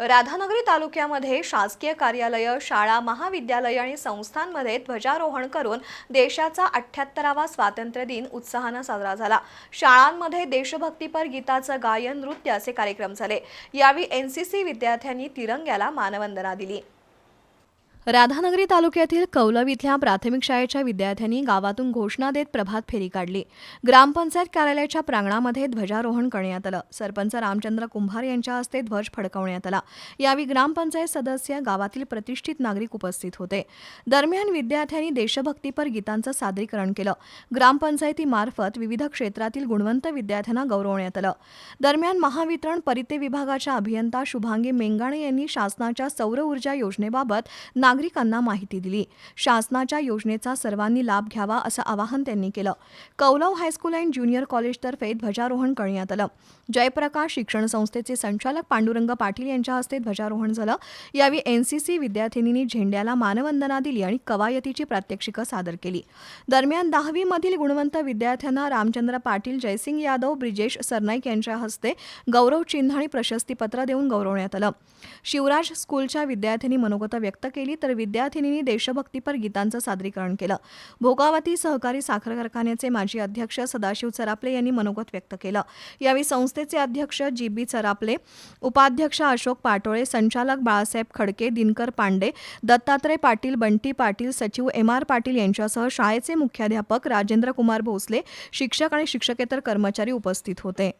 राधानगरी तालुक्यामध्ये शासकीय कार्यालय शाळा महाविद्यालय आणि संस्थांमध्ये ध्वजारोहण करून देशाचा अठ्ठ्याहत्तरावा स्वातंत्र्य दिन उत्साहानं साजरा झाला. शाळांमध्ये देशभक्तीपर गीताचं गायन नृत्य असे कार्यक्रम झाले. यावेळी एनसीसी विद्यार्थ्यांनी तिरंग्याला मानवंदना दिली. राधानगरी तालुक्यातील कौलव इथल्या प्राथमिक शाळेच्या विद्यार्थ्यांनी गावातून घोषणा देत प्रभात फेरी काढली. ग्रामपंचायत कार्यालयाच्या प्रांगणामध्ये ध्वजारोहण करण्यात आलं. सरपंच रामचंद्र कुंभार यांच्या हस्ते ध्वज फडकवण्यात आला. यावेळी ग्रामपंचायत सदस्य गावातील प्रतिष्ठित नागरिक उपस्थित होते. दरम्यान विद्यार्थ्यांनी देशभक्तीपर गीतांचं सादरीकरण केलं. ग्रामपंचायतीमार्फत विविध क्षेत्रातील गुणवंत विद्यार्थ्यांना गौरवण्यात आलं. दरम्यान महावितरण परिते विभागाच्या अभियंता शुभांगी मेंगाणे यांनी शासनाच्या सौर ऊर्जा योजनेबाबत नागरिकांना माहिती दिली. शासनाच्या योजनेचा सर्वांनी लाभ घ्यावा असं आवाहन त्यांनी केलं. Kaulav high school and junior कॉलेजतर्फे ध्वजारोहण करण्यात आलं. जयप्रकाश शिक्षण संस्थेचे संचालक पांडुरंग पाटील यांच्या हस्ते ध्वजारोहण झालं. यावेळी एनसीसी विद्यार्थिनींनी झेंड्याला मानवंदना दिली आणि कवायतीची प्रात्यक्षिकं सादर केली. दरम्यान दहावीमधील गुणवंत विद्यार्थ्यांना रामचंद्र पाटील जयसिंग यादव ब्रिजेश सरनाईक यांच्या हस्ते गौरव चिन्ह आणि प्रशस्तीपत्र देऊन गौरवण्यात आलं. शिवराज स्कूलच्या विद्यार्थ्यांनी मनोगत व्यक्त केली तर विद्यार्थिनींनी देशभक्तीपर गीतांचं सादरीकरण केलं. भोगावती सहकारी साखर कारखान्याचे माजी अध्यक्ष सदाशिव चरापले यांनी मनोगत व्यक्त केलं. यावेळी संस्थेचे अध्यक्ष जी बी चरापले उपाध्यक्ष अशोक पाटोळे संचालक बाळासाहेब खडके दिनकर पांडे दत्तात्रय पाटील बंटी पाटील सचिव एम आर पाटील यांच्यासह शाळेचे मुख्याध्यापक राजेंद्र कुमार भोसले शिक्षक आणि शिक्षकेतर कर्मचारी उपस्थित होते.